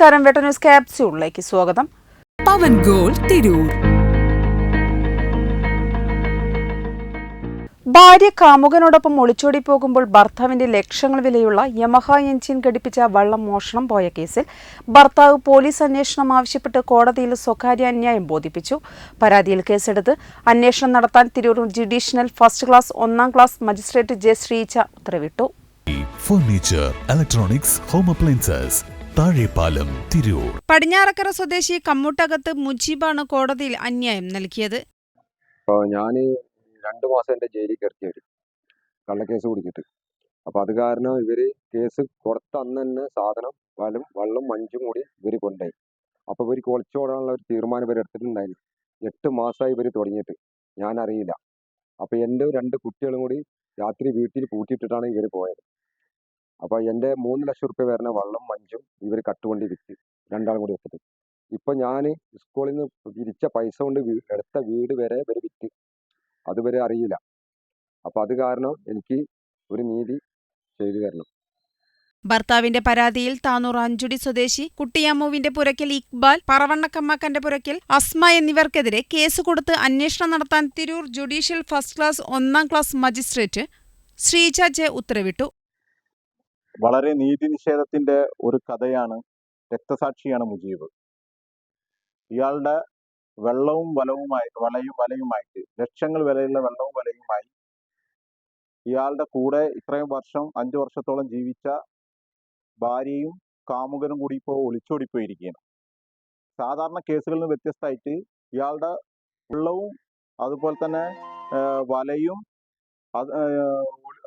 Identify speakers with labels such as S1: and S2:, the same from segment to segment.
S1: നമസ്കാരം. വെട്ട ന്യൂസ് ക്യാപ്സ്യൂളിലേക്ക് സ്വാഗതം.
S2: പവൻ ഗോൾ തിരൂർ.
S1: ഭാര്യ കാമുകനോടൊപ്പം ഒളിച്ചോടി പോകുമ്പോൾ ഭർത്താവിന്റെ ലക്ഷങ്ങൾ വിലയുള്ള യമഹ എഞ്ചിൻ ഘടിപ്പിച്ച വള്ളം മോഷണം പോയ കേസിൽ ഭർത്താവ് പോലീസ് അന്വേഷണം ആവശ്യപ്പെട്ട് കോടതിയിൽ സ്വകാര്യ അന്യായം ബോധിപ്പിച്ചു. പരാതിയിൽ കേസെടുത്ത് അന്വേഷണം നടത്താൻ തിരൂർ ജുഡീഷ്യൽ ഫസ്റ്റ് ക്ലാസ് ഒന്നാം ക്ലാസ് മജിസ്ട്രേറ്റ് ജെ ശ്രീച്ച ഉത്തരവിട്ടു.
S3: Furniture electronics home appliances Thazhepalam Tirur.
S1: Padinjarakkara സ്വദേശി കമ്മൂട്ടകത്ത് മുജീബാണ് കോടതിയിൽ അന്യായം നൽകിയത്.
S4: ഞാൻ രണ്ട് മാസം എന്റെ ജയിലിൽ കിടത്തി വരും കള്ളക്കേസ് കുടിച്ചിട്ട് അപ്പോൾ അത് കാരണം ഇവർ കേസ് കൊടുത്ത അന്ന് തന്നെ സാധനം വലും വെള്ളം മഞ്ചും കൂടി ഇവർ കൊണ്ടുപോയി. അപ്പോൾ ഇവർ ഒളിച്ചോടാനുള്ള ഒരു തീരുമാനം ഇവർ എടുത്തിട്ടുണ്ടായിരുന്നു എട്ട് മാസമായി ഇവർ തുടങ്ങിയിട്ട്. ഞാൻ അറിയില്ല അപ്പോൾ എന്റെ രണ്ട് കുട്ടികളും കൂടി രാത്രി വീട്ടിൽ പൂട്ടിയിട്ടിട്ടാണ് ഇവർ പോയത്. അപ്പോൾ എന്റെ മൂന്ന് ലക്ഷം റുപ്യ വരുന്ന വള്ളം മഞ്ചും ഇവർ കട്ടുകൊണ്ട് വിറ്റ് രണ്ടാളും കൂടി ഒപ്പിട്ട്. ഇപ്പൊ ഞാൻ സ്കൂളിൽ നിന്ന് പിരിച്ച പൈസ കൊണ്ട് എടുത്ത വീട് വരെ ഇവർ വിറ്റ്. അതുവരെ അറിയില്ല. അപ്പൊ അത് കാരണം എനിക്ക് ഒരു നീതി ചെയ്തു തരണം.
S1: ഭർത്താവിന്റെ പരാതിയിൽ താനൂർ അഞ്ചുടി സ്വദേശി കുട്ടിയമ്മുവിന്റെ പുരക്കൽ ഇക്ബാൽ പറവണ്ണക്കമ്മാക്കന്റെ പുരക്കൽ അസ്മ എന്നിവർക്കെതിരെ കേസ് കൊടുത്ത് അന്വേഷണം നടത്താൻ തിരൂർ ജുഡീഷ്യൽ ഫസ്റ്റ് ക്ലാസ് ഒന്നാം ക്ലാസ് മജിസ്ട്രേറ്റ് ശ്രീജ ജെ ഉത്തരവിട്ടു.
S5: വളരെ നീതി നിഷേധത്തിന്റെ ഒരു കഥയാണ് രക്തസാക്ഷിയാണ് മുജീബ്. ഇയാളുടെ വെള്ളവും വലവുമായി വലയും വലയുമായിട്ട് ലക്ഷങ്ങൾ വിലയുള്ള വെള്ളവും വലയുമായി ഇയാളുടെ കൂടെ ഇത്രയും വർഷം അഞ്ചു വർഷത്തോളം ജീവിച്ച ഭാര്യയും കാമുകനും കൂടി ഇപ്പോൾ ഒളിച്ചോടിപ്പോയിരിക്കുകയാണ്. സാധാരണ കേസുകളിൽ നിന്ന് വ്യത്യസ്തമായിട്ട് ഇയാളുടെ വെള്ളവും അതുപോലെ തന്നെ വലയും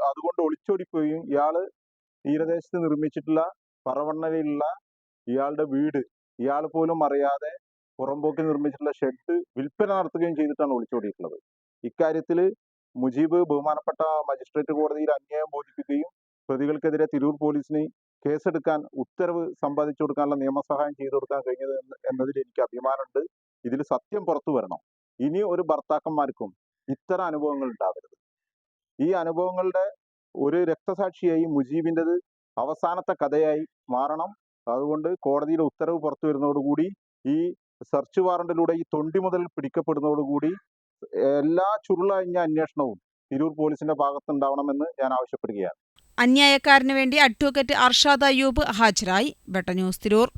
S5: അതുകൊണ്ട് ഒളിച്ചോടിപ്പോയും ഇയാൾ തീരദേശത്ത് നിർമ്മിച്ചിട്ടുള്ള പറവണ്ണയിലുള്ള ഇയാളുടെ വീട്. ഇയാൾ പോലും അറിയാതെ പുറമ്പോക്കിൽ നിർമ്മിച്ചിട്ടുള്ള ഷെഡ് വിൽപ്പന നടത്തുകയും ചെയ്തിട്ടാണ് ഒളിച്ചോടിയിട്ടുള്ളത് ഇക്കാര്യത്തിൽ മുജീബ് ബഹുമാനപ്പെട്ട മജിസ്ട്രേറ്റ് കോടതിയിൽ അന്യായം ബോധിപ്പിക്കുകയും പ്രതികൾക്കെതിരെ തിരൂർ പോലീസിന് കേസെടുക്കാൻ ഉത്തരവ് സമ്പാദിച്ചു കൊടുക്കാനുള്ള നിയമസഹായം ചെയ്തു കൊടുക്കാൻ കഴിഞ്ഞത് എന്നതിൽ എനിക്ക് അഭിമാനമുണ്ട്. ഇതിൽ സത്യം പുറത്തു വരണം. ഇനി ഒരു ഭർത്താക്കന്മാർക്കും ഇത്തരം അനുഭവങ്ങൾ ഉണ്ടാവരുത്. ഈ അനുഭവങ്ങളുടെ ഒരു രക്തസാക്ഷിയായി മുജീബിന്റെത് അവസാനത്തെ കഥയായി മാറണം. അതുകൊണ്ട് കോടതിയുടെ ഉത്തരവ് പുറത്തു വരുന്നതോടുകൂടി ഈ സെർച്ച് വാറണ്ടിലൂടെ ഈ തൊണ്ടി മുതൽ പിടിക്കപ്പെടുന്നതോടുകൂടി എല്ലാ ചുരുളഴിഞ്ഞ അന്വേഷണവും തിരൂർ പോലീസിന്റെ ഭാഗത്തുണ്ടാവണമെന്ന് ഞാൻ ആവശ്യപ്പെടുകയാണ്.
S1: അന്യായക്കാരന് വേണ്ടി അഡ്വക്കേറ്റ് അർഷാദ് അയ്യൂബ് ഹാജരായി. ബെട്ട ന്യൂസ് തിരൂർ.